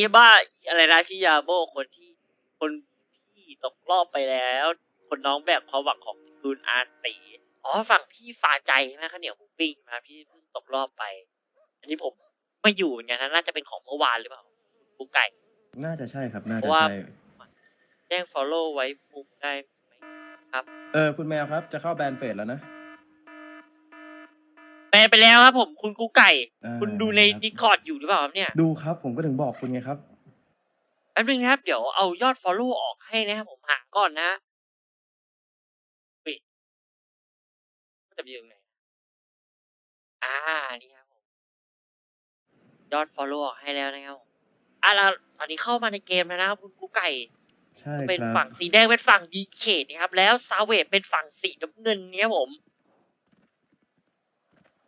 คิดว่าอะไรนะชิยาโบคนที่คนพี่ตกรอบไปแล้ว คนน้องแบบความหวังของคุณอาตีอ๋อฝั่งพี่ฝาใจใช่ไหมข้าวเหนียวหมูปิ้งมาพี่เพิ่งตกรอบไป อันนี้ผมไม่อยู่เหมือนกันนะน่าจะเป็นของเมื่อวานหรือเปล่าปุ๊กไก่ น่าจะใช่ครับ น่าเพจะราะว่า ใช่ แจ้ง follow ไว้ปุ๊กได้ไหมครับ เออ คุณแมวครับ จะเข้าแบนเฟสแล้วนะ แปลไปแล้วครับผมคุณกุ๊กไก่ อ่าคุณดูในครับดิคอร์ดอยู่หรือเปล่าครับเนี่ยดูครับ ผมก็ถึงบอกคุณไงครับ แป๊บนึงนะครับเดี๋ยวเอายอด follow ออกให้นะครับผมหาก่อนนะปิดจะอยู่ตรงไหนอ่านี่ครับผมยอด follow ออกให้แล้วนะครับผมอะแล้วตอนนี้เข้ามาในเกมแล้วนะครับคุณกุ๊กไก่ ใช่เป็นครับ ฝั่งสีแดงเป็นฝั่งดีเคนะครับแล้วซาเวตเป็นฝั่งสีน้ำเงินเนี่ยผม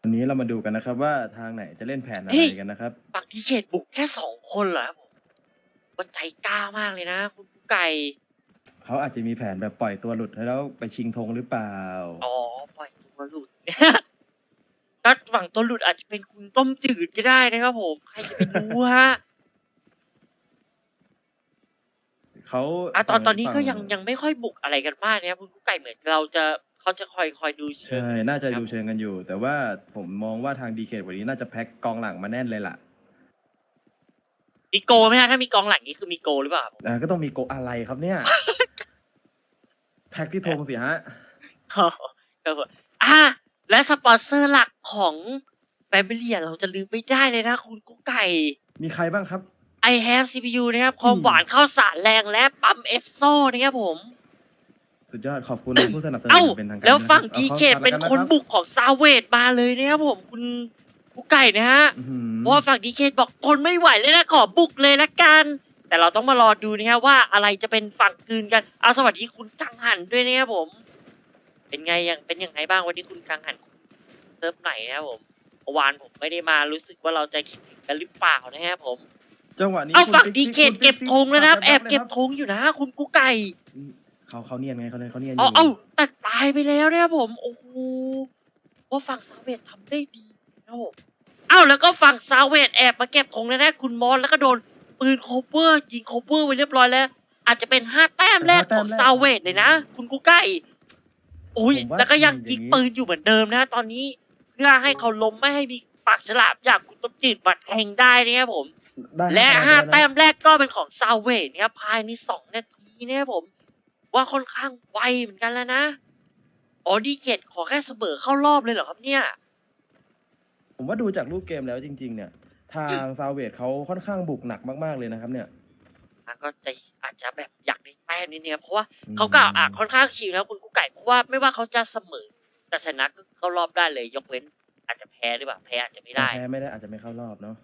วันนี้เรามาดูกันนะครับ ว่าทางไหนจะเล่นแผนอะเฮ้ไรยกันนะครับ ฝั่งดีเคบุกแค่สองคนเหรอครับผมมันใจกล้ามากเลยนะ คุณกุ๊กไก่ เขาอาจจะมีแผนแบบปล่อยตัวหลุดแล้วไปชิงธงหรือเปล่า อ๋อ ปล่อยตัวหลุดถ้าฝั่งตัวหลุดอาจจะเป็นคุณต้มจืดก็ได้นะครับผม ใครจะไปรู้ฮะเขาอะตอนตอนนี้ฝั่ก็ยังยังไม่ค่อยบุกอะไรกันมากนะครับคุณกุ๊กไก่เหมือนเราจะ เขาจะคอยคอยดูเชิงใช่ น่าจะครับดูเชิงกันอยู่ แต่ว่าผมมองว่าทางดีเควันนี้น่าจะแพ็คกองหลังมาแน่นเลยล่ะมีโกไหมฮะถ้ามีกองหลังนี่คือมีโกหรือเปล่าครับอ่าก็ต้องมีโกอะไรครับเนี่ย แพ็คที่ธงสิฮะครับผมอะและสปอนเซอร์หลักของแฟมิลี่เราจะลืมไม่ได้เลยนะคุณกุ๊กไก่ มีใครบ้างครับ I have CPU นะครับ ความหวานข้าวสารแรงและปั๊มเอสโซนะครับผม สุดยอดขอบคุณผู้สนับสนุเอ้านเป็นทางการแล้วฝั่งนะดีรับเคอาเป็นข้าคนสารบุกของซาเวดมาเลยนะครับผมคุณกุ๊กไก่นะฮะอื้อหือเพราะว่าฝั่งดีเคบอกทนไม่ไหวเลยนะขอบุกเลยละกัน แต่เราต้องมารอดูนะครับว่าอะไรจะเป็นฝั่งกลืนกันเอาสวัสดีคุณกังหันด้วยนะครับผม เป็นไงยังเป็นยังไงบ้างวันนี้คุณกังหันเซิร์ฟไหนนะครับผมเมื่อวานผมไม่ได้มารู้สึกว่าเราจะคิดถึงกันหรือเปล่านะครับผมจังหวะนี้เอาคุณฝั่งฟิกดีซี่เคคุณฟิเก็บซี่ธงแล้วนะครับฝากแอบเก็บนะคธงอยู่นะ คุณกุ๊กไก่ เขาเขาเนียนไงเขาเลยเขาเนียนอเอายู่เอาแต่ตายไปแล้วนะครับผม โอ้โหว่าฝั่งซาเวตทำได้ดีนะครับผมเอ้าแล้วก็ฝั่งซาเวตแอบมาเก็บธงแล้วนะคุณมอสแล้วก็โดนปืนโคเวอร์ยิงโคเวอร์ไว้เรียบร้อยแล้ว อาจจะเป็นห้าแต้มแรกของซาเวตเลยนะ คุณกุ๊กไก่โอ้ยแล้วก็ยังยิงปืนอยู่เหมือนเดิมนะ ตอนนี้เพื่อให้เขาล้มไม่ให้มีปากฉลามอย่างคุณต้มจืดบัดแข่งได้นะครับผม ได้และครับห้าได้แต้มแรกก็เป็นของซาเวตนะครับภายในสองนาทีนะครับผม ว่าค่อนข้างไวเหมือนกันแล้วนะ อ๋อดีเกตขอแค่เสมอเข้ารอบเลยเหรอครับเนี่ย ผมว่าดูจากรูปเกมแล้วจริง ๆ เนี่ย ทางซาวเวดเขาค่อนข้างบุกหนักมากๆเลยนะครับ เนี่ย อะก็จะอาจจะแบบอยากได้แต้มนิดนึงครับเพราะว่าเขาก็อะค่อนข้างชิลนะคุณกุ๊กไก่เพราะว่าไม่ว่าเขาจะเสมอแต่ชนะก็เข้ารอบได้เลย ยกเว้น อาจจะแพ้หรือเปล่าแพ้อาจจะไม่ได้ แพ้ไม่ได้อาจจะไม่เข้ารอบเนาะ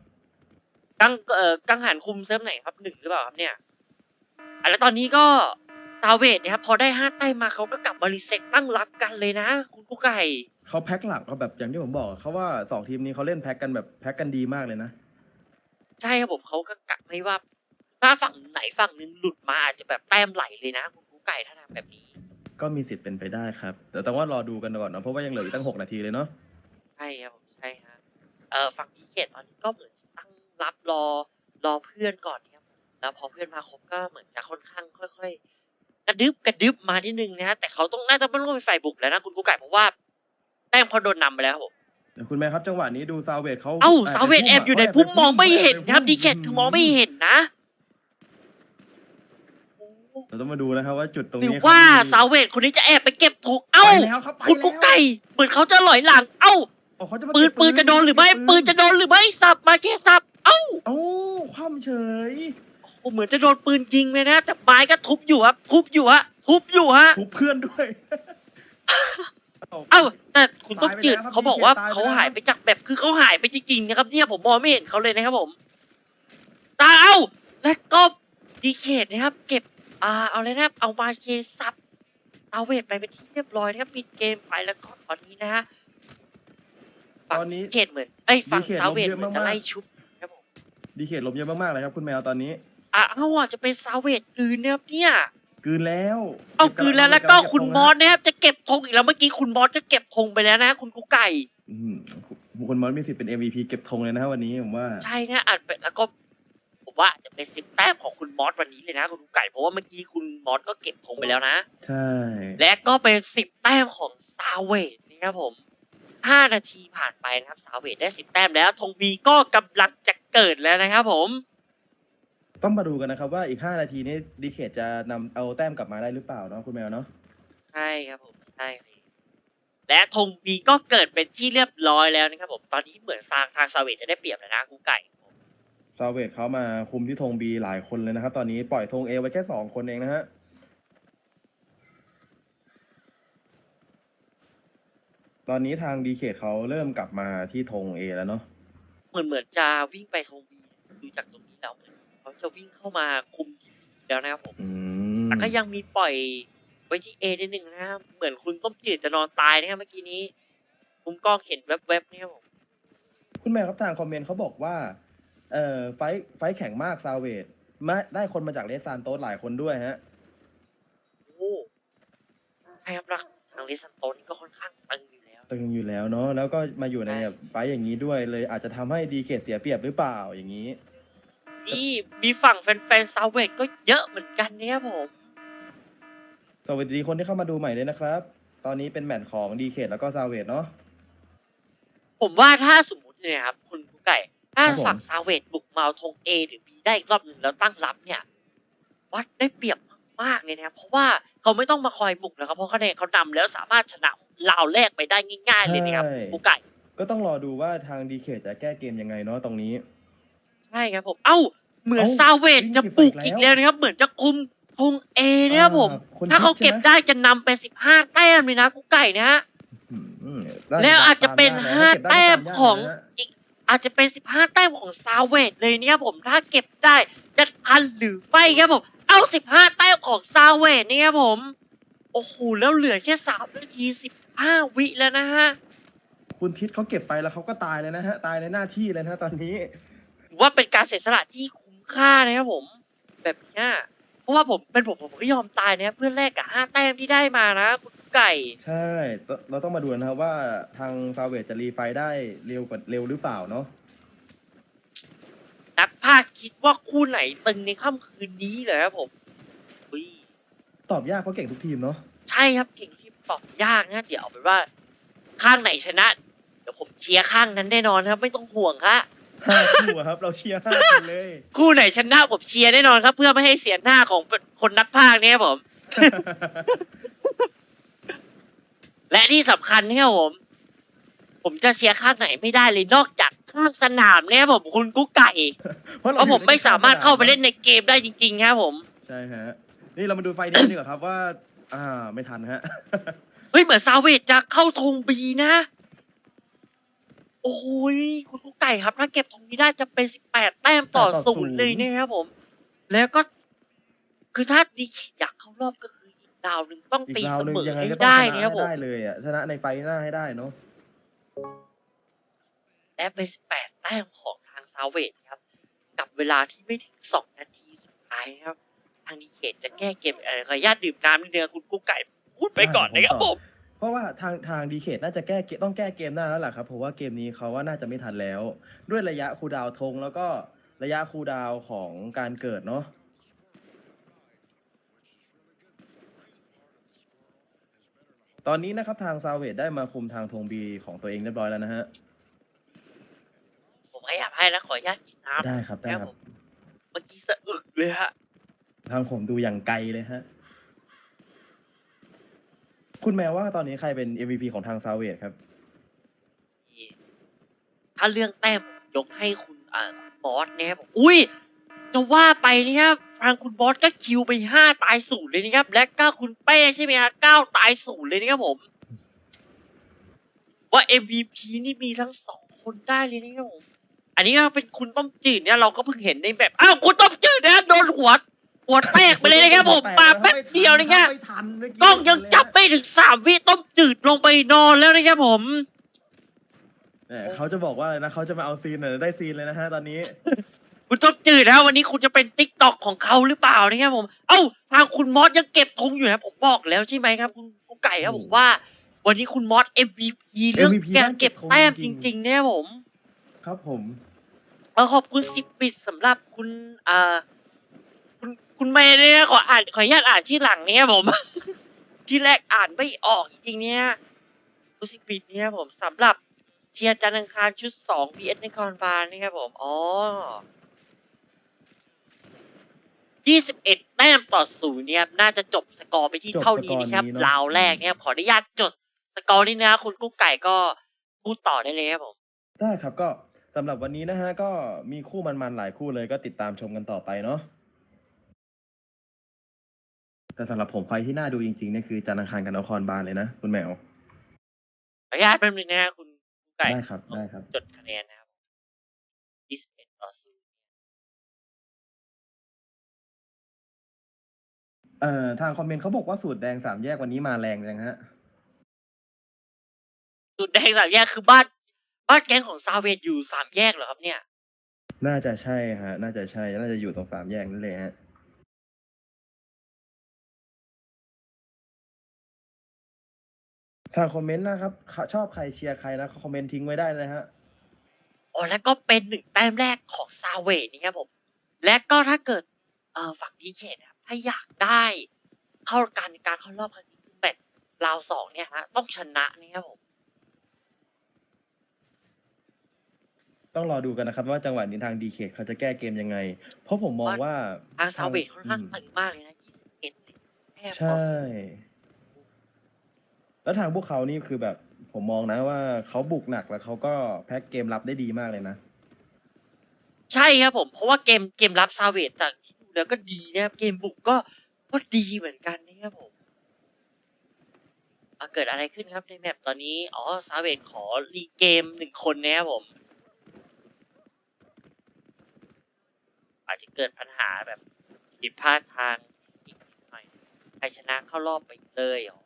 กังเอ่อกังหันคุมเซิร์ฟไหนครับหนึ่งหรือเปล่าครับเนี่ยอะแล้วตอนนี้ก็ ซาเวตนะครับพอได้ห้าแต้มมาเขาก็กลับมารีเซ็ตตั้งรับกันเลยนะ คุณกุ๊กไก่ เขาแพ็คหลักเขาแบบอย่างที่ผมบอกเขาว่าสองทีมนี้เขาเล่นแพ็คกันแบบแพ็คกันดีมากเลยนะ ใช่ครับผมเขาก็กะไม่ว่า ถ้าฝั่งไหนฝั่งหนึ่งหลุดมาอาจจะแบบแต้มไหลเลยนะ คุณกุ๊กไก่ถ้าทำแบบนี้ ก็มีสิทธิ์เป็นไปได้ครับ แต่ต้องว่ารอดูกันก่อนเนาะเพราะว่ายังเหลืออีกตั้งหกนาทีเลยเนาะใช่ครับผมใช่ฮะเอ่อฝั่งพีเกตตอนนี้ก็เหมือนตั้งรับรอรอเพื่อนก่อนครับแล้วพอเพื่อนมาครบก็เหมือนจะค่อนข้างค่อย ๆ กระดึบกระดึบมาที่หนึ่งนะฮะแต่เขาต้องน่าจะไม่ต้องเป็นฝ่ายบุกแล้วนะคุณกุ๊กไก่เพราะว่าแต้มเขาโดนนำไปแล้วครับผมเดี๋ยวคุณแม่ครับจังหวะนี้ดูซาวเวดเขาเอ้าแบซาเวตแอบอยู่ในพุ่มมองไม่เห็นครับดีเคทคือมองไม่เห็นนะเราต้องมาดูนะครับว่าจุดตรงหรือนี้ว่าเขมีซาเวตคนนี้จะแอบไปเก็บถูกเอ้า ไปแล้วครับไปคุณกุ๊กไก่เหมือนเขาจะหลอยหลัง เอ้า อ๋อเขาจะมาปืนเก็บปืนจะโดนหรือไม่เก็บปืนจะโดนหรือไม่สับมาเชสับ เอ้า เอ้าคว่ำเฉย โอ้เหมือนจะโดนปืนยิงเลยนะ แต่ไม้ก็ทุบอยู่ครับทุบอยู่ฮะทุบอยู่ฮะทุบเพื่อนด้วย เอ้าแต่คุณต้มจืดตายไปแล้วครับเขาบอกว่าตายไปแล้วเขาหายไปจากแบบคือเขาหายไปจริงๆนะครับเนี่ยผมมองไม่เห็นเขาเลยนะครับผมตาเอ้าและก็ดีเคทนะครับ เก็บอ่าเอาเลยนะครับเอามาเชสับซาเวตไปเป็นที่เรียบร้อยนะครับปิดเกมไปแล้วก็ตอนนี้นะฮะตอนนี้เขตเหมือนเอ้ยฝั่งดีเขตซาเวตลงเยอะเหมือนจะมากๆไล่ชุบครับผมดีเขตลมเยอะมากๆเลยครับคุณแมวตอนนี้ อะเอ้าอะจะเป็นซาเวตกลืนนะครับเนี่ยกลืนแล้วเอากลืนแล้วแล้วก็เบคุณมอสนะครับจะเก็บธงอีกแล้วเมื่อกี้คุณมอสก็เก็บธงไปแล้วนะคุณกุ๊กไก่ อืมคุณมอสมีสิทธิ์เป็น MVP เก็บธงเลยนะครับวันนี้ผมว่า ใช่นะอัดไปแล้วก็ผมว่าอาจจะเป็นสิบแต้มของคุณมอสวันนี้เลยนะคุณกุ๊กไก่เพราะว่าเมื่อกี้คุณมอสก็เก็บธงไปแล้วนะ ใช่ และก็เป็นสิบแต้มของซาเวดนะครับผมห้านาทีผ่านไปนะครับซาเวดได้สิบแต้มแล้วธงบีก็กำลังจะเกิดแล้วนะครับผม ต้องมาดูกันนะครับว่าอีก 5 นาทีนี้ดีเคทจะนำเอาแต้มกลับมาได้หรือเปล่าเนาะคุณแมวเนาะใช่ครับผมใช่ครับและธงบีก็เกิดเป็นที่เรียบร้อยแล้วนะครับผมตอนนี้เหมือนทางทางซาเวดจะได้เปรียบแล้วนะกูไก่ซาเวตเขามาคุมที่ธงบีหลายคนเลยนะครับ ตอนนี้ปล่อยธงเอไว้แค่สองคนเองนะฮะตอนนี้ทางดีเคทเขาเริ่มกลับมาที่ธงเอแล้วเนาะ เหมือนเหมือนจะวิ่งไปธงบีดูจากตรงนี้แล้ว เหมือนเขาจะวิ่งเข้ามาคุมทีมแล้วนะครับผมอืมแต่ก็ยังมีปล่อยไว้ที่เอนิดหนึ่งนะครับเหมือนคุณต้มจืดจะนอนตายนะครับเมื่อกี้นี้มุมกล้องเห็นแวบๆเนี่ยครับผมคุณแมวครับทางคอมเมนต์เขาบอกว่า เอ่อไฟท์ไฟท์แข่งมากซาเวตมาได้คนมาจากเลสซานโตสหลายคนด้วยฮะโอ้ใช่ครับนะทางลิซันโตนี่ก็ค่อนข้างตึงอยู่แล้วตึงอยู่แล้วเนาะแล้วก็มาอยู่ในใช่แบบไฟท์อย่างนี้ด้วยเลยอาจจะทำให้ดีเคทเสียเปรียบหรือเปล่าอย่างนี้ นี่มีฝั่งแฟนๆซาเวกก็เยอะเหมือนกันเนี่ยครับผม สวัสดีคนที่เข้ามาดูใหม่เลยนะครับ ตอนนี้เป็นแมตช์ของดีเคทแล้วก็ซาเวตเนาะ ผมว่าถ้าสมมติเนี่ยครับคุณกุ๊กไก่ ถ้าครับผม ฝั่งซาเวกบุกมาเอาธง A หรือ B ได้อีกรอบหนึ่งแล้วตั้งรับเนี่ย วัดได้เปรียบมากๆเลยนะครับเพราะว่าเขาไม่ต้องมาคอยบุกแล้วครับเพราะคะแนนเขานำแล้วสามารถชนะลาวแรกไปได้ง่าย ๆ เลยนะครับกุ๊กไก่ ก็ต้องรอดูว่าทางดีเคทจะแก้เกมยังไงเนาะตรงนี้ ใช่ครับผม เอ้า เหมือนเอ้าซาเวดวิ่งจะสิบบุกอีอีกกแล้แล้ววนะครับ เหมือนจะคุมธงเอนะครับผมอ่คนถ้าเขาคิดเก็บใช่หมได้จะนำเป็นสิบห้าแต้มเลยนะกุ๊กไก่นะฮะ อืมได้แล้วอาจจะเป็นตมยกห้าเก็บได้แต้มตามยากของนะฮะ อีกอาจจะเป็นสิบห้าแต้มของซาเวดเลยเนี่ยผมถ้าเก็บได้จะทันหรือไม่ครับผมเอาสิบห้าแต้มของซาเวดเนี่ยครับผมโอ้โหแล้วเหลือแค่สามนาทีสิบห้าวิแล้วนะฮะคุณทิศเขาเก็บไปแล้วเขาก็ตายเลยนะฮะ ตายในหน้าที่เลยนะฮะตอนนี้ ถือว่าเป็นการเสียสละที่คุ้ม ค่านะครับผม แบบเนี้ยเพราะว่าผมเป็นผมผมก็ยอมตายนะเพื่อแลกกับห้าแต้มที่ได้มานะคุณไก่ ใช่ เราต้องมาดูนะครับว่าทางซาเวตจะรีไฟท์ได้เร็วกว่าเร็วหรือเปล่าเนาะนักภาคคิดว่าคู่ไหนตึงในค่ำคืนนี้เหรอครับผมอุ้ยตอบยากเพราะเก่งทุกทีมเนาะใช่ครับเก่งที่ตอบยากนะเดี๋ยวเอาเป็นว่า ข้างไหนชนะ เดี๋ยวผมเชียร์ข้างนั้นแน่นอนครับ ไม่ต้องห่วงครับ ห้าคู่อะครับ เราเชียร์ห้าคนเลย คู่ไหนชนะผมเชียร์แน่นอนครับ เพื่อไม่ให้เสียหน้าของคนนักภาคเนี่ยครับผม และที่สำคัญเนี่ยครับผม ผมจะเชียร์ข้างไหนไม่ได้เลยนอกจากข้างสนามเนี่ยครับผมคุณกุ๊กไก่เพราะเพราะผมไม่สามารถเข้าไปเล่นในเกมได้จริงๆครับผม ใช่ฮะ นี่เรามาดูไฟนี้กันดีกว่าครับว่า อ่า ไม่ทันฮะ เฮ้ยเหมือนซาเวจจะเข้าธงบีนะ โอ้ยคุณกุ๊กไก่ครับ ถ้าเก็บธงนี้ได้จะเป็นสิบแปดแต้มต่อ ต่อศูศูนนย์ย์เลยนะครับผม แล้วก็ คือถ้าดีเคอยากเข้ารอบก็คืออีกดาวหนึ่งต้องอีกตีราวเสหนึ่งมอยังไงให้ก็ต้องได้ชนะนะครับให้ผม ได้เลยอะชนะในไฟหน้าให้ได้เนาะ และเป็นสิบแปดแต้มของทางซาเวจครับ กับเวลาที่ไม่ถึงสองนาทีสุดท้ายครับ ทางดีเคจะแก้เกมอะไรขออนุญาตดื่มน้ำนิดนึงนะคุณกุ๊กไก่พูดไปก่อนนะครับผม เพราะว่าทางทางดีเคทน่าจะแก้เกมต้องแก้เกมหน้าแล้วล่ะครับเพราะว่าเกมนี้เขาว่าน่าจะไม่ทันแล้ว ด้วยระยะคูลดาวน์ธงแล้วก็ระยะคูลดาวน์ของการเกิดเนาะตอนนี้นะครับทางซาเวดได้มาคุมทางธงบีของตัวเองเรียบร้อยแล้วนะฮะผมขยับให้แล้วขออนุญาตกินน้ำได้ครับได้คครัรับบผมเมื่อกี้สะอึกเลยฮะทางผมดูอย่างไกลเลยฮะ คุณแมวว่าตอนนี้ใครเป็น MVP ของทางซาเวดครับ ถ้าเรื่องแต้มผมยกให้คุณอ่าคุณบอสเนี่ยครับอุ้ยจะว่าไปเนี่ยครับทางคุณบอสก็คิวไปห้าตายศูนย์เลยนะครับ และก็คุณเป้ใช่ไหมฮะเก้าตายศูนย์เลยนะครับผม ว่า MVP นี่มีทั้งสองคนได้เลยนะครับผม อันนี้ก็เป็นคุณต้มจืดเนี่ยเราก็เพิ่งเห็นในแบบ อ้าวคุณต้มจืดนะโดนหัว หัวแตกไปเลยนะครับผมปาแป๊บเดียวนะครับไม่ทันเมื่กี้กล้องยังจับไม่ถึงสามวิต้มจืดลงไปนอนแล้วนะครับผมเออเขาจะบอกว่าอะไรนะเขาจะมาเอาซีนหน่อยได้ซีนเลยนะฮะตอนนี้ คุณต้มจืดนะวันนี้คุณจะเป็นติ๊กตอกของเขาหรือเปล่านะครับผม เอ้าทางคุณมอสยังเก็บธงอยู่นะผมบอกแล้วใช่ไหมครับ คุณกุ๊กไก่ครับผมว่า วันนี้คุณมอส MVP เรื่อง MVP การเก็บแต้มด้จเก็บธงจริงๆริงๆเนี่ยผม ครับผมเพอขอบคุณสิบบิตสำหรับคุณอ่า คุณคุณเมย์เนี่ยนะขออ่านขออนุญาตอ่านชื่อหลังเนี่ยผม ที่แรกอ่านไม่ออกจริงๆเนี่ยคุณสิบบิตเนี่ยผมสำหรับเชียร์จันทร์อังคารชุดสองพีเอสในคอนบาลนะครับผมอ๋อยี่สิบเอ็ดแต้มต่อศูนย์เนี่ยครับน่าจะจบสกอร์ไปที่จบเท่านี้สกอร์นะครับนี้เนอะราวแรกเนี่ยขออนุญาตจดสกอร์นี้นะคุณกุ๊กไก่ก็พูดต่อได้เลยครับผมได้ครับก็สำหรับวันนี้นะฮะก็มีคู่มันๆหลายคู่เลยก็ติดตามชมกันต่อไปเนาะ แต่สำหรับผมไฟที่น่าดูจริงๆเนี่ยคือจันทร์อังคารกับนครบาลเลยนะคุณแมวขออนุญาตแป๊บนึงนะคุณกุ๊กไก่ได้ครับได้ครับ จดคะแนนนะครับยี่สิบเอ็ดต่อศูนย์เอ่อทางคอมเมนต์เขาบอกว่าสูตรแดงสามแยกวันนี้มาแรงจังฮะ จุดแดงสามแยกคือบ้าน บ้านแก๊งของซาเวดอยู่สามแยกเหรอครับเนี่ย น่าจะใช่ฮะ น่าจะใช่ น่าจะอยู่ตรงสามแยกนั่นเลยฮะ ทางคอมเมนต์นะครับ ชอบใครเชียร์ใครนะคอมเมนต์ทิ้งไว้ได้เลยฮะอ๋อแล้วก็เป็นหนึ่งแต้มแรกของซาเวดนี่ครับผม และก็ถ้าเกิดเอ่อฝั่งดีเคนะครับ ถ้าอยากได้เข้าการการเข้ารอบครั้งนี้คือแมตช์ราวสองเนี่ยฮะต้องชนะนี่ครับผม ต้องรอดูกันนะครับ ว่าจังหวะนี้ทางดีเคเขาจะแก้เกมยังไง เพราะผมมองว่าทางซาเวดค่อนข้างอืมตึงมากเลยนะยี่สิบเอ็ดแต้มต่อใช่ศูนย์ แล้วทางพวกเขานี่คือแบบผมมองนะว่าเขาบุกหนักแล้วเขาก็แพ็กเกมรับได้ดีมากเลยนะ ใช่ครับผม เพราะว่าเกมเกมรับซาเวดจากที่ดูแล้วก็ดีนะครับเกมบุกก็ก็ดีเหมือนกันนะครับผมอะเกิดอะไรขึ้นครับในแมปตอนนี้ อ๋อซาเวดขอรีเกมหนึ่งคนนะครับผม อาจจะเกิดปัญหาแบบผิดพลาดทางเทคนิคนิดหน่อยใครชนะเข้ารอบไปเลยอ๋อ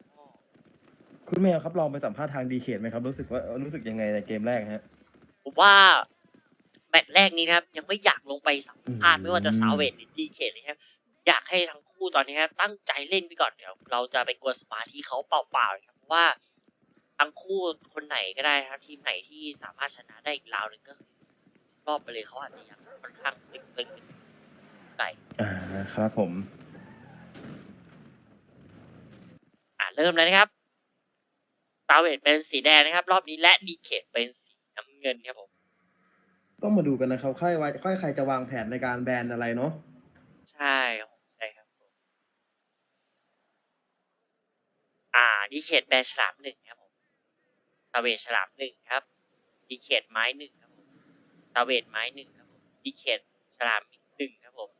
คุณแมวครับลองไปสัมภาษณ์ทางดีเคไหมครับ รู้สึกว่ารู้สึกยังไงในเกมแรกฮะ ผมว่าแมตช์แรกนี้นะครับ ยังไม่อยากลงไปสัมภาษณ์อืมไม่ว่าจะซาเวดหรือดีเคเลยครับ อยากให้ทั้งคู่ตอนนี้ครับตั้งใจเล่นไปก่อนเดี๋ยวเราจะไปกวนสมาธิเขาเปล่าๆครับเพราะว่าทั้งคู่คนไหนก็ได้ครับ ทีมไหนที่สามารถชนะได้อีกราวหนึ่งก็คือรอบไปเลยเขาอาจจะยังค่อนข้างตึงๆไก่อ่าครับผม อ่าเริ่มเลยนะครับซาเวดเป็นสีแดงนะครับ รอบนี้และดีเคเป็นสีน้ำเงินครับผม ต้องมาดูกันนะครับค่อยว่าค่อยใครจะวางแผนในการแบนอะไรเนาะใช่ครับผมใช่ครับผมอ่าดีเขตแบนฉลามหนึ่งครับผมตาเวทฉลามหนึ่งครับดีเขตไม้หนึ่งครับผมตาเวทไม้หนึ่งครับผมดีเขตฉลามอีกหนึ่งครับผม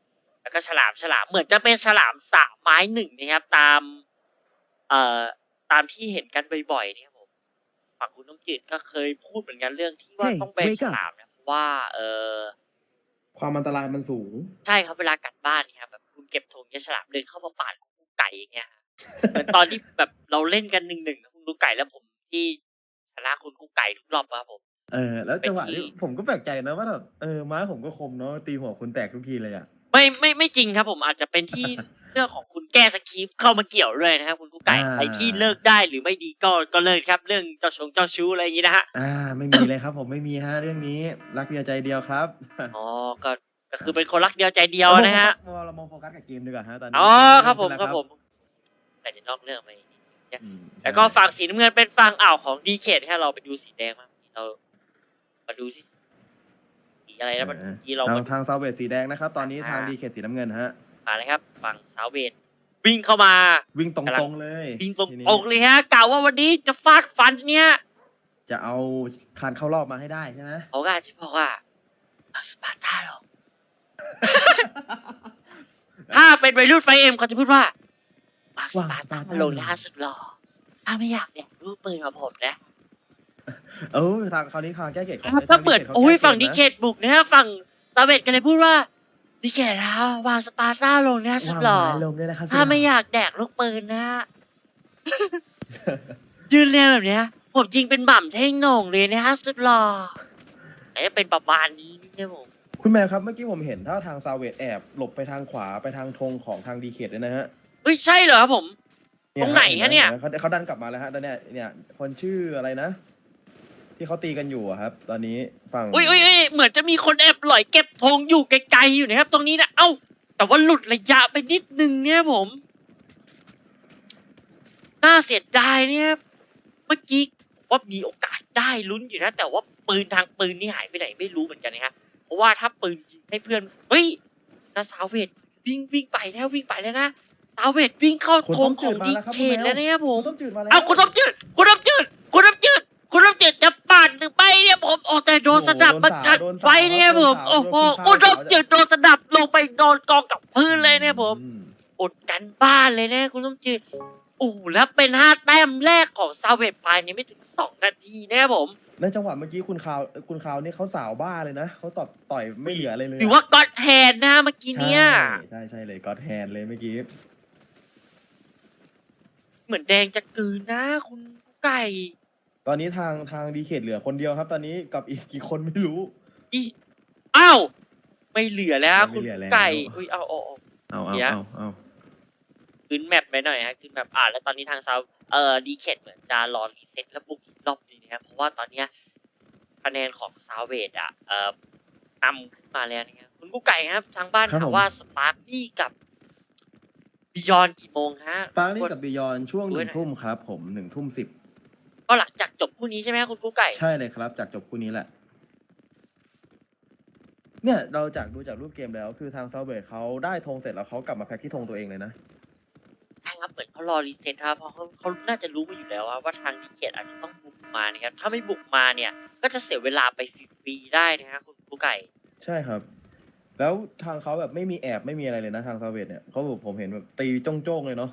แล้วก็ฉลามฉลามเหมือนจะเป็นฉลามสามไม้หนึ่งนะครับ ตาม เอ่อ ตามที่เห็นกันบ่อยๆเนี่ยครับผมฝั่งคุณน้องจืดก็เคยพูดเหมือนกันเรื่องที่ว่า Hey, ต้องแบน wake ฉ up ลามนะเพราะว่า เออความอันตรายมันสูง ใช่ครับเวลากัดบ้านเนี่ยครับแบบคุณเก็บธงยาฉลามเดินเข้ามาปาดคุณไก่อย่างเงี้ยฮะเหมือนตอนที่แบบเราเล่นกันหนึ่งหนึ่งคุณกุ๊กไก่แล้วผมที่ชนะคุณกุ๊กไก่ทุกรอบครับผม เออ แล้วจังหวะเป็นที่นี้ผมก็แปลกใจนะว่าแบบเออไม้ผมก็คมเนาะตีหัวคุณแตกทุกทีเลยอะ ไม่ไม่ไม่จริงครับผมอาจจะเป็นที่ เรื่องของคุณแก้สคริปต์เข้ามาเกี่ยวด้วยนะครับคุณกุ๊กไก่อ่าไอ้ที่เลิกได้หรือไม่ดีก็ก็เลิกครับ เรื่องเจ้าชงเจ้าชู้อะไรอย่างนี้นะฮะอ่า ไม่มีเลยครับผมไม่มีฮะเรื่องนี้รักเดียวใจเดียวครับอ๋อก็ก็คือเป็นคนรักเดียวใจเดียวนะฮะเราเรามองโฟกัสกับเกมดีกว่าฮะตอนนี้อ๋อเกครับผมเริ่ครับขึ้นผมแต่จะนอกเรื่องไปนิดนึงอืมแล้วก็ฝั่งสีน้ำเงินเป็นฝั่งอ่าวของดีเคทให้เราไปดูสีแดงมางเรามาดูสิสีอะไรนะมันที่เราทางมาทางซาวเวตสีแดงนะครับ ตอนนี้ทางอ่าดีเคสีน้ำเงินฮะ มาเลยครับฝั่งสาวเวทวิ่งเข้ามา วิ่งตกำลัรงงๆเลยวิ่งตรงทีนี้อกเลยฮะกล่าวว่าวันนี้จะฟาดฟันเนี่ยจะเอาคานเข้ารอบมาให้ได้ใช่ไหม เขาก็อาจจะบอกว่าเอาสปาร์ตาหรอก ถ้าเป็นวัยรุ่นไฟเอ็มเขาจะพูดว่ามาสปาร์ตามาลงล่าสุดหล่อถ้าไม่อยากเนี่ยรูปปืนกับผมนะ เออทางคราวนี้คางแก้เกตขถ้าถ้าเปิดโอ้ยฝั่งดีเคทบุกนะฮะฝั่งสาวเวทกันเลยพูดว่า ดีเคทนะวางสปาร์ตาลงล่าสุดวางหล่อไม้ลงด้วยนะครับถ้าไม่อยากแดกลูกปืนนะ ยืนเรียงแบบเนี้ย ผมจริงเป็นหม่ำเท่งโหน่งเลยนะฮะสุดหล่อแต่จะเป็นประมาณนี้นี่ผมคุณแมวครับเมื่อกี้ผมเห็นถ้าทางซาวเวตแอบหลบไปทางขวาไปทางธงของทางดีเคทเลยนะฮะเฮ้ยใช่เหรอครับผม ตรงไหนฮะเนี่ยเขาเขาดันกลับมาแล้วฮะตอนเนี้ยเนี่ยคนชื่ออะไรนะ ที่ที่เขาตีกันอยู่อะครับ ตอนนี้ฝั่งอุ้ยอุ้ยอุ้ยเหมือนจะมีคนแอบหลอยเก็บธงอยู่ไกลๆอยู่นะครับ ตรงนี้นะเอ้า แต่ว่าหลุดระยะไปนิดนึงเนี่ยผม น่าเสียดายเนี่ยเมื่อกี้ผมว่ามีโอกาสได้ลุ้นอยู่นะ แต่ว่าปืนทางปืนนี่หายไปไหนไม่รู้เหมือนกันนะฮะเพราะว่าถ้าปืนยิงให้เพื่อนเฮ้ยนาซาเวดวิ่งวิ่งไปแล้ววิ่งไปแล้วนะซาเวดวิ่งเข้าคนธต้งมขจืองดมาดีแล้วครับเคคุณทแมวแล้วเนี่ยผมคุณต้มจืดมาแล้วเอาคุณต้มจืดคุณต้มจืด คุณต้มจืดคุณต้มจืดจะปาดหรือไม่เนี่ยผมโอ้แต่โดนสนับมันกัดไฟเนี่ยผมโอ้โหคุณต้มจืดโดนสนับลงไปนอนกองกับพื้นเลยเนี่ยผมอืมอดกันบ้านเลยนะคุณต้มจืดโอ้โหแล้วเป็นห้าแต้มแรกของซาเวตภายในไม่ถึงสองนาทีเนี่ยผมในจังหวะเมื่อกี้คุณคาวคุณคาวนี่เขาสาวบ้าเลยนะเขาตอบต่อยไม่เหลืออะไรเลยถือว่าก็อดแฮนนะเมื่อกี้เนี่ยใช่ใช่ใช่เลยก็อดแฮนเลยเมื่อกี้เหมือนแดงจะกลืนนะคุณไก่ ตอนนี้ทางทางดีเขตเหลือคนเดียวครับ ตอนนี้กับอีกกี่คนไม่รู้ อีอ้าวไม่เหลือแล้วไม่คุณเหลือแล้ว ไก่อุ้ยเอาเอาเอา เอาเดี๋เอายว เอาเอาขึ้นแมปไปหน่อยฮะขึ้นแมปอ่านแล้วตอนนี้ทางซาวเอ่อดีเคทเหมือนจะรอรีเซ็ตแล้วบุกอีกรอบนึงนะครับเพราะว่าตอนเนี้ยคะแนนของซาวเวดอะเอ่อนำขึ้นมาแล้วนะครับคุณกุ๊กไก่ครับ ทางบ้านถามว่าสปาร์กี้กับบิยอนกี่โมงฮะ ปาร์นี่กับบิยอนช่วงหด้วนึ่ยงนะ ทุ่มครับ ผมหนึ่งทุ่มสิบ ก็หลังจากจบคู่นี้ใช่ไหมคุณกุ๊กไก่ ใช่เลยครับ จากจบคู่นี้แหละ เนี่ยเราจากดูจากรูปเกมแล้ว คือทางซาวเบิร์ดเขาได้ธงเสร็จแล้วเขากลับมาแพ็คที่ธงตัวเองเลยนะ ใช่ครับเหมือนเขารอรีเซ็ตครับเพราะเขาเขาน่าจะรู้มาอยู่แล้วว่าว่าทางดีเคทอาจจะต้องบุกมานะครับ ถ้าไม่บุกมาเนี่ย ก็จะเสียเวลาไปฟรีๆได้นะครับคุณกุ๊กไก่ ใช่ครับ แล้วทางเขาแบบไม่มีแอบไม่มีอะไรเลยนะ ทางซาวเบิร์ดเนี่ยเขาแบบผมเห็นแบบตีจ้องๆเลยเนาะ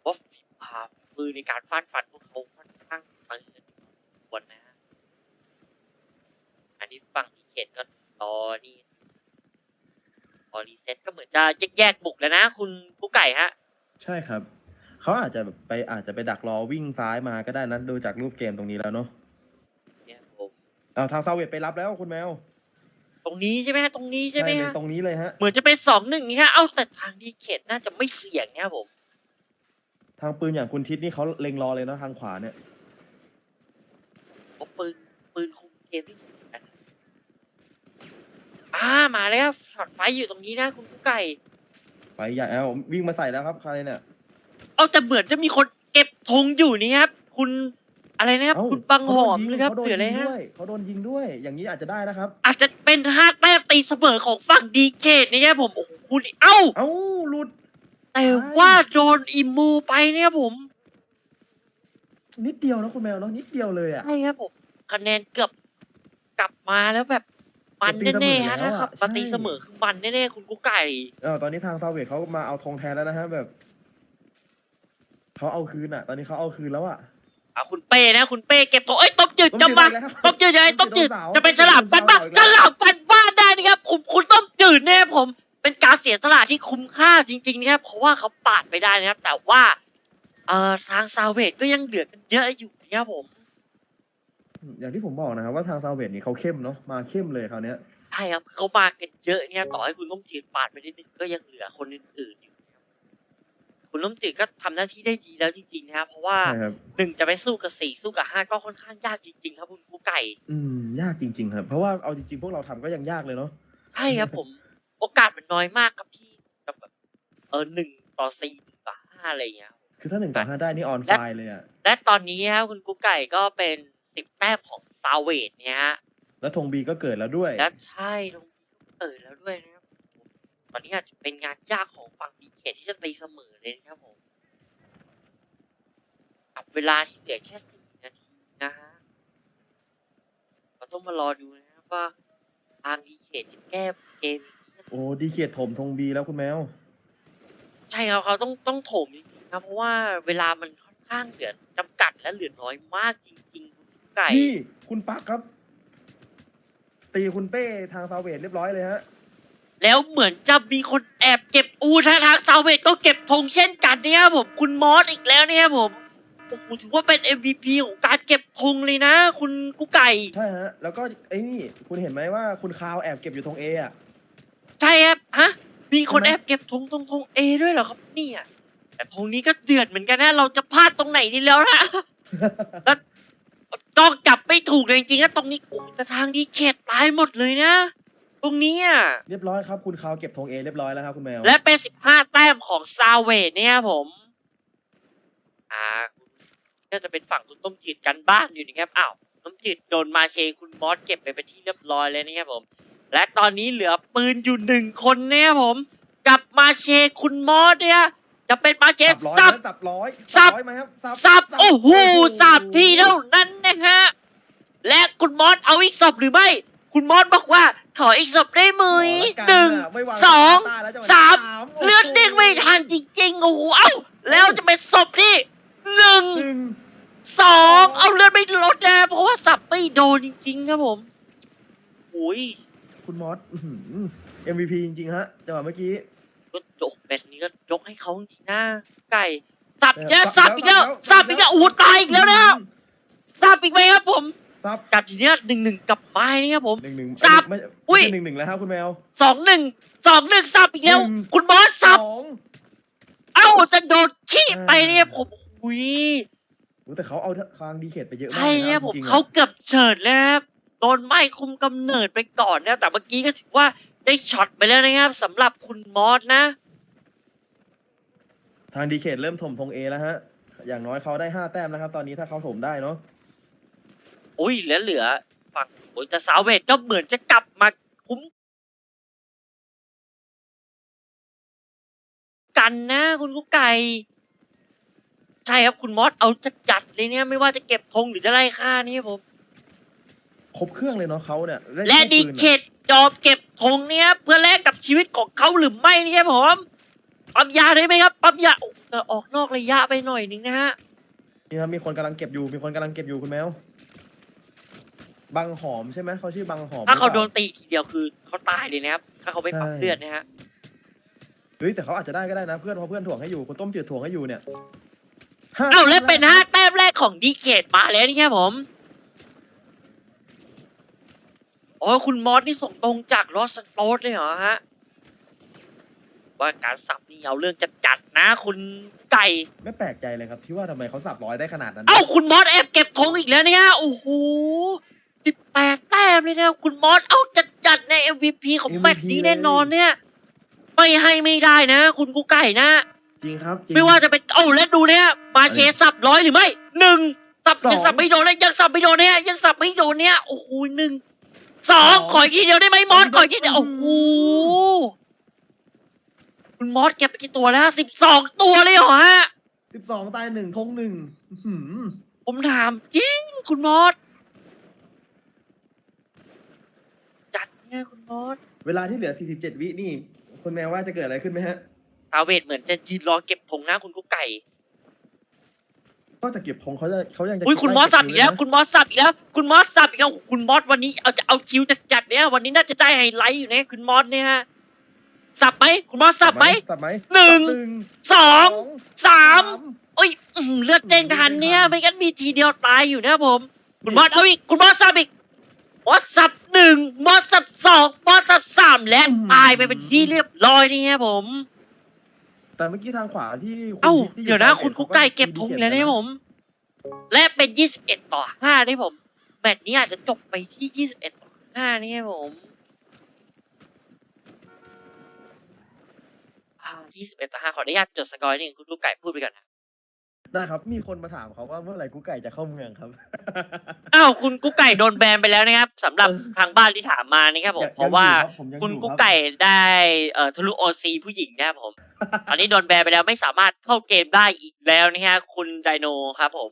เพราะฝีพามือในการฟาดฟันพวกเขาค่อนข้างเปิดควรนะฮะอั นนี้ฝั่งดีเคทก็รอนี่รอรีเซ็ตก็เหมือนจะแยกๆบุกแล้วนะ คุณกุ๊กไก่ฮะ ใช่ครับ เขาอาจจะแบบไปอาจจะไปดักรอวิ่งซ้ายมาก็ได้นะดูจากรูปเกมตรงนี้แล้วเนาะเนี่ยผมเอาทางซาวเวตไปรับแล้วคุณแมวตรงนี้ใช่ไหมฮะตรงนี้ใช่ไหมเลยฮะตรงนี้เลยฮะ เหมือนจะเป็นสองหนึ่งนี่ฮะ เอ้าแต่ทางดีเขตน่าจะไม่เสี่ยงเนี่ยผม ทางปืนอย่างคุณทิศนี่เขาเล็งรอเลยนะทางขวาเนี่ยเพราะปืนปืนคุมเกมที่ถูกกันอ่า มาแล้วช็อตไฟอยู่ตรงนี้นะคุณกุ๊กไก่ ไปอย่าแอลวิ่งมาใส่แล้วครับใครเนี่ย เอาแต่เหมือนจะมีคนเก็บธงอยู่นี่ครับ คุณอะไรนะครับ เอ้าคุณบังหอมขาโดนยิเลยครับขาโดนหรืออะไรยิงฮะด้วยเขาโดนยิงด้วย อย่างนี้อาจจะได้นะครับ อาจจะเป็นห้าแต้มตีเสมอของฝั่งดีเกตนะครับผมโอ้โหคุณเอ้า เอ้าหลุด แต่ว่าโดนอิมูไปเนี่ยผมนิดเดียวนะคุณแมวเนาะนิดเดียวเลยอะ ใช่ครับผมคะแนนเกือบกลับมาแล้วแบบ มันเกือบตีแน่ๆฮะเสมอแล้วถ้าขับอะมาตีใช่เสมอคือมันแน่ๆคุณกุ๊กไก่ เออตอนนี้ทางซาวเวตเขามาเอาธงแทนแล้วนะฮะแบบเขาเอาคืนอะ ตอนนี้เขาเอาคืนแล้วอะ อะคุณเป้นะ คุณเป้เก็บตัวเอ้ยต้มจืดจะมาแล้วครับต้มจืดยังไงต้มจืดโดนสาวจะเป็นฉลามกันบ้างโดนฉสาวลามกันบ้านได้นะครับคุณคุณต้มจืดเนี่ยผม เป็นการเสียสละที่คุ้มค่าจริงๆนะครับเพราะว่าเขาปาดไปได้นะครับ แต่ว่าเอ่อทางซาวเวตก็ยังเหลือกันเยอะอยู่นะครับผม อย่างที่ผมบอกนะครับว่าทางซาวเวตนี่เขาเข้มเนาะมาเข้มเลยคราวเนี้ยใช่ครับเขามากันเยอะเนี่ยต่อให้คุณต้มจืดปาดไปนิดนึงก็ยังเหลือคนอื่นๆอยู่นะครับคุณต้มจืดก็ทำหน้าที่ได้ดีแล้วจริงๆนะครับเพราะว่าใช่ครับหนึ่งจะไปสู้กับสี่สู้กับห้าก็ค่อนข้างยากจริง ๆ ครับคุณครูไก่ อืมยากจริง ๆ ครับ เพราะว่าเอาจริงๆ พวกเราทำก็ยังยากเลยเนาะใช่ครับผม โอกาสมันน้อยมากครับที่กับแบบเออหนึ่งต่อสี่หนึ่งต่อห้าอะไรอย่างเงี้ยครับคือถ้าหนึ่งต่อห้าได้นี่ออนไฟและเลยอะและตอนนี้ครับคุณกุ๊กไก่ก็เป็น สิบแต้มของซาเวดเนี่ยฮะแล้วธงบีก็เกิดแล้วด้วย และใช่ตรงนี้ก็เปิดแล้วด้วยนะครับตอนนี้อาจจะเป็นงานยากของฝั่งดีเคที่จะตีเสมอเลยนะครับผมกับเวลาที่เหลือแค่สี่นาทีนะฮะเราต้องมารอดูนะครับว่าทางดีเคจะแก้เกมนี้โอ้ดีเขียดถมธงบีแล้วคุณแมว ใช่ครับเขาต้องต้องโถมจริงๆครับเพราะว่าเวลามันค่อนข้างเหลือจำกัดและเหลือน้อยมากจริงๆคุณ ไก่ นี่คุณปักครับ ตีคุณเป้ทางซาวเวตเรียบร้อยเลยฮะ แล้วเหมือนจะมีคนแอบเก็บอูทางทางซาวเวตก็เก็บธงเช่นกันเนี่ยครับผมคุณมอสอีกแล้วเนี่ยครับผมโอ้โหถือว่าเป็น MVP ของการเก็บธงเลยนะ คุณกุ๊กไก่ ใช่ฮะ แล้วก็ไอ้นี่คุณเห็นไหมว่าคุณคาวแอบเก็บอยู่ธงเออะใช่ครับฮะ มีคนใช่ไหมแอบเก็บธงธงธงเอด้วยเหรอครับเนี่ยแต่ธงนี้ก็เดือดเหมือนกันนะ เราจะพลาดตรงไหนดีแล้วนะ แล้ว จ้องจับไม่ถูกเลยจริงๆนะตรงนี้โอ้แต่ทางดีเขตตายหมดเลยนะ ตรงนี้อะเรียบร้อยครับ คุณเขาเก็บธงเอเรียบร้อยแล้วครับคุณแมวและเป็นสิบห้าแต้มของซาเวดเนี่ยผม อ่าน่าจะเป็นฝั่งคุณต้มจืดกันบ้านอยู่นะครับอ้าวต้มจืดโดนมาเชคุณมอสเก็บไปเป็นที่เรียบร้อยเลยนะครับผม และตอนนี้เหลือปืนอยู่หนึ่งคนเนี่ยผม กับมาเชคุณมอสเนี่ยจะเป็นมาเชสับร้อยสับนะสับร้อยสับร้อยไหมครับสับสับโอ้โหโอ้โหสับที่เท่านั้นนะฮะ และ คุณมอสเอาอีกศพหรือไม่ คุณมอสบอกว่า ขออีกศพได้ไหมขอละกันหนึ่งะไม่วาสองตาแล้วจังหวะสามโโหเลือดเด้งไม่ทันจริงๆโอ้โหเอ้าแล้วจะเป็นศพที่หนึ่งหนึ่งสองเอาเลือดไม่ลดนะเพราะว่าสับไม่โดนจริงๆครับผมโอ้ยคุณมอสอื้อหือ MVP จริงๆฮะจังหวะเมื่อกี้ก็ยกแบบนี้ก็ยกให้เขาจริงๆนะไก่สับเออเนี่ยสัสับบอีกแล้วสัสับบอีอีกกแล้แล้ววโอ้โหตายอีกแล้วนะสับอีกไหมครับผม สับกับทีเนี้ยหนึ่งหนึ่งกับไม้นี่ครับผม หนึ่งหนึ่งสับไม่อุ้ย ไม่ใช่หนึ่งหนึ่งแล้วครับคุณแมวสองหนึ่งสองหนึ่งสับอีกแล้วหนึ่งคุณบอสสับ สองเอ้าจะโดนขี้อ่าไปเนี่ยผมอุ้ยโอ้แต่เขาเอาทางดีเขตไปเยอะมากใช่เลยเนี่ยนะผมจริงๆอะเขาเกือบเฉิดแล้วครับโดนไหม้คุมกำเนิดไปก่อนนะแต่เมื่อกี้ก็ถือว่าได้ช็อตไปแล้วนะครับสำหรับคุณมอสนะ ทางดีเขตเริ่มถมธงเอแล้วฮะ อย่างน้อยเขาได้ห้าแต้มแล้วครับ ตอนนี้ถ้าเขาถมได้เนาะโอ้ยเหลือเหลือฝั่งโอ้ยแต่สาวเวทก็เหมือนจะกลับมาคุ้มกันนะคุณกุ๊กไก่ใช่ครับคุณมอสเอาจะจัดเลยเนี่ย ไม่ว่าจะเก็บธงหรือจะไล่ฆ่านี่ครับผมครบเครื่องเลยเนาะเขาเนี่ยเนและเคดีรื่องปืนเคอะทยอมเก็บธงเนี่ยเพื่อแลกกับชีวิตของเขาหรือไม่นี่ครับผมปั๊มยาได้ไหมครับปั๊มยาโอ้แต่ออกนอกระยะไปหน่อยหนึงนะฮะนี่ครับมีคนกำลังเก็บอยู่มีคนกำลังเก็บอยู่คุณแมว บังหอมใช่ไหมเขาชื่อบังหอมถ้าเขาหรือโดปล่นตีทีเดียวคือเขาตายเลยนะครับ ถ้าเขาไม่ปั๊มใช่เลือดนะฮะเฮ้ยแต่เขาอาจจะได้ก็ได้นะเพื่อนเพราะเพื่อนถ่วงให้อยู่คุณต้มจืดถ่วงให้อยู่เนี่ยเอ้าและเป็นห้าแต้มแรกของดีเคทมาแล้วนี่ครับผมโอ้ยคุณมอสนี่ส่งตรงจากลอสโตสเลยเหรอฮะว่าการสับนี่เอาเรื่องจะจัดนะ คุณไก่ไม่แปลกใจเลยครับที่ว่าทำไมเขาสับร้อยได้ขนาดนั้น เอ้าคุณมอสแอบเก็บธงอีกแล้วเนี่ยโอ้โห สิบแปดแต้มเลยนะคุณมอสเอาจัดจัดๆใน MVP ของแมตช์นี้แน่นอนเนี่ย ไม่ให้ไม่ได้นะ คุณกูไก่นะ จริงครับจริง ไม่ว่าจะเป็นเอ้าแล้วดูเนี่ยมาเชสับร้อยหรือไม่หนึ่งสับสอง ยังสับไม่โดนเลยยังสับไม่โดนเนี่ยยังสับไม่โดนเนี่ยโอ้โหหนึ่งสองสองขออีกทีเดียวได้ไหมมอสขอขออีอีกกทีทีเดีเดียยววโอ้โหคุณมอสเก็บไปกี่ตัวแล้วสิบสองตัวเลยเหรอฮะ สิบสองตายหนึ่งธงหนึ่งอื้อหือผมถามจริง คุณมอสจัด เนี่ยคุณมอสเวลาที่เหลือ 47 วินี่ คุณแมวว่าจะเกิดอะไรขึ้นไหมฮะตาเวทเหมือนจะยืนรอเก็บธงนะคุณกุ๊กไก่นอกจากเก็บธงเขาจะเขายังจะอุ้ยคุณมอสสับอีกแล้วเบคุณมอสสับอีกแล้วคุณมอสสับอีกแล้วคุณมอสวันนี้เอาจะเอาคิวจัดจัดๆเนี่ยวันนี้น่าจะได้ไฮไลท์อยู่เนี่ยคุณมอสเนี่ยฮะสับไหมคุณมอสสับไหม สับไหมหนึ่ง สับหนึ่งสองสองสามโอ้ยอื้อหือเลือดเด้งทันเนี่ยไม่งั้นมีทีเดียวตายอยู่นะผม คุณมอสเอาอีกคุณมอสสับอีก มอสสับหนึ่งมอสสับสองมอสสับสามและตายไปเป็นที่เรียบร้อยนี่ครับผม แต่เมื่อกี้ทางขวาที่คุณเอ้าที่เดี๋ยวนะซ้าคุณขกุ๊กไก่เก็บธงมีแล้วดีเนี่ยขตผม และเป็น21ต่อ5นี่ผมแมตช์นี้อาจจะจบไปที่21ต่อ5นี่ครับผมอ่า21ต่อ5ขออนุญาตจดสกอร์นิดนึงคุณกุ๊กไก่พูดไปก่อนนะ ได้ครับ มีคนมาถามเขาว่าเมื่อไหร่กุ๊กไก่จะเข้าเมืองครับ อ้าวคุณกุ๊กไก่โดนแบนไปแล้วนะครับสำหรับเออทางบ้านที่ถามมานี่ครับผมยังเพราะว่ายังอยู่ครับผมยังคุณอยู่กุ๊กรับไก่ได้เอ่อทะลุโอซีผู้หญิงนะครับผม ตอนนี้โดนแบนไปแล้วไม่สามารถเข้าเกมได้อีกแล้วนะฮะคุณไดโนครับผม